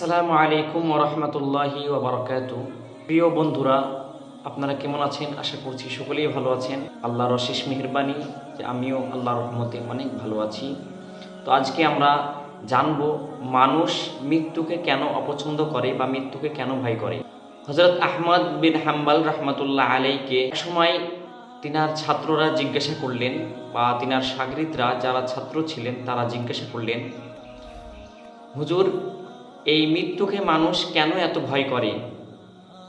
আসসালামু আলাইকুম ওরহমতুল্লাহি ওবরকাত প্রিয় বন্ধুরা, আপনারা কেমন আছেন? আশা করছি সকলেই ভালো আছেন। আল্লাহর অশেষ মেহরবানি যে আমিও আল্লাহর রহমতে অনেক ভালো আছি। তো আজকে আমরা জানব মানুষ মৃত্যুকে কেন অপছন্দ করে বা মৃত্যুকে কেন ভয় করে। হজরত আহমদ বিন হাম্বাল রহমতুল্লাহ আলাইকে সময় তিনার ছাত্ররা জিজ্ঞাসা করলেন বা তিনার সাগরিদরা যারা ছাত্র ছিলেন তারা জিজ্ঞাসা করলেন, হুজুর এই মৃত্যুকে মানুষ কেন এত ভয় করে?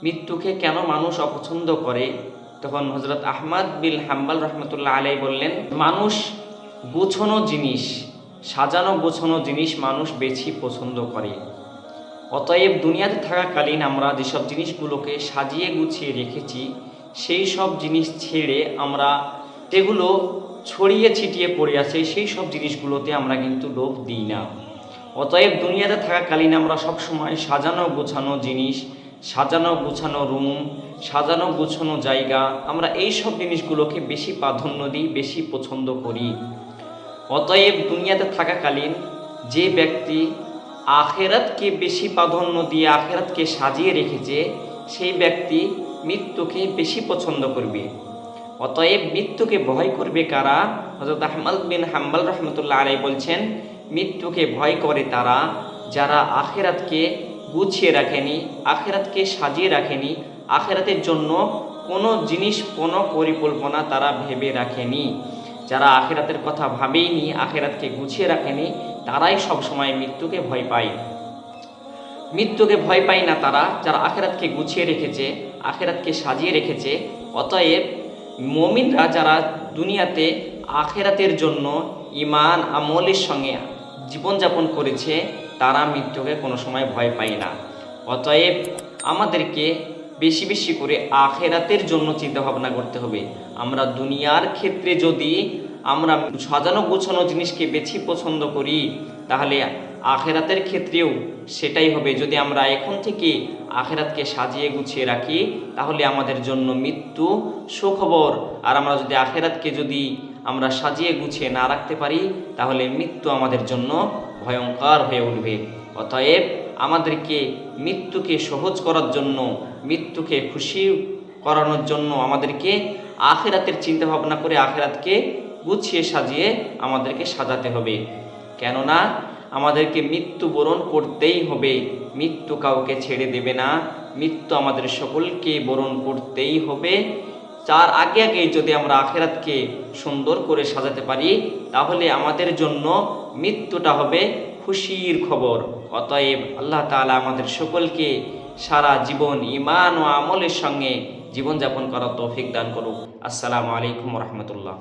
মৃত্যুকে কেন মানুষ অপছন্দ করে? তখন হজরত আহমদ বিল হাম্বাল রহমতুল্লাহ আলাই বললেন, মানুষ গোছানো জিনিস, সাজানো গোছানো জিনিস মানুষ বেশি পছন্দ করে। অতএব দুনিয়াতে থাকাকালীন আমরা যেসব জিনিসগুলোকে সাজিয়ে গুছিয়ে রেখেছি, সেই সব জিনিস ছেড়ে আমরা যেগুলো ছড়িয়ে ছিটিয়ে পড়ে আছে, সেই সব জিনিসগুলোতে আমরা কিন্তু লোভ দিই না। অতএব দুনিয়াতে থাকাকালীন আমরা সবসময় সাজানো গোছানো জিনিস, সাজানো গোছানো রুম, সাজানো গোছানো জায়গা, আমরা এই সব জিনিসগুলোকে বেশি প্রাধান্য দিই, বেশি পছন্দ করি। অতএব দুনিয়াতে থাকাকালীন যে ব্যক্তি আখেরাতকে বেশি প্রাধান্য দিয়ে আখেরাতকে সাজিয়ে রেখেছে, সেই ব্যক্তি মৃত্যুকে বেশি পছন্দ করবে। অতএব মৃত্যুকে ভয় করবে কারা? হজরত আহমদ বিন হাম্বাল রহমতুল্লাহ আলাই বলছেন মৃত্যুকে ভয় করে তারা, যারা আখেরাতকে গুছিয়ে রাখেনি, আখেরাতকে সাজিয়ে রাখেনি, আখেরাতের জন্য কোনো জিনিস, কোনো পরিকল্পনা তারা ভেবে রাখেনি। যারা আখেরাতের কথা ভাবেইনি, আখেরাতকে গুছিয়ে রাখেনি, তারাই সবসময় মৃত্যুকে ভয় পায়। মৃত্যুকে ভয় পায় না তারা, যারা আখেরাতকে গুছিয়ে রেখেছে, আখেরাতকে সাজিয়ে রেখেছে। অতএব মমিনরা যারা দুনিয়াতে আখেরাতের জন্য ইমান, আমলের সঙ্গে জীবনযাপন করেছে, তারা মৃত্যুকে কোনো সময় ভয় পায় না। অতএব আমাদেরকে বেশি বেশি করে আখেরাতের জন্য চিন্তা ভাবনা করতে হবে। আমরা দুনিয়ার ক্ষেত্রে যদি আমরা সাজানো গোছানো জিনিসকে বেশি পছন্দ করি, তাহলে আখেরাতের ক্ষেত্রেও সেটাই হবে। যদি আমরা এখন থেকে আখেরাতকে সাজিয়ে গুছিয়ে রাখি, তাহলে আমাদের জন্য মৃত্যু সুখবর। আর আমরা যদি আখেরাতকে যদি আমরা সাজিয়ে গুছিয়ে না রাখতে পারি, তাহলে মৃত্যু আমাদের জন্য ভয়ঙ্কর হয়ে উঠবে। অতএব আমাদেরকে মৃত্যুকে সহজ করার জন্য, মৃত্যুকে খুশি করানোর জন্য আমাদেরকে আখেরাতের চিন্তা ভাবনা করে আখেরাতকে গুছিয়ে সাজিয়ে আমাদেরকে সাজাতে হবে। কেননা আমাদেরকে মৃত্যুবরণ করতেই হবে। মৃত্যু কাউকে ছেড়ে দেবে না। মৃত্যু আমাদের সকলকে বরণ করতেই হবে। তার আগে আগে যদি আমরা আখেরাতকে সুন্দর করে সাজাতে পারি, তাহলে আমাদের জন্য মৃত্যুটা হবে খুশির খবর। অতএব আল্লাহ তালা আমাদের সকলকে সারা জীবন ইমান ও আমলের সঙ্গে জীবনযাপন করার তৌফিক দান করুক। আসসালামু আলাইকুম রহমতুল্লাহ।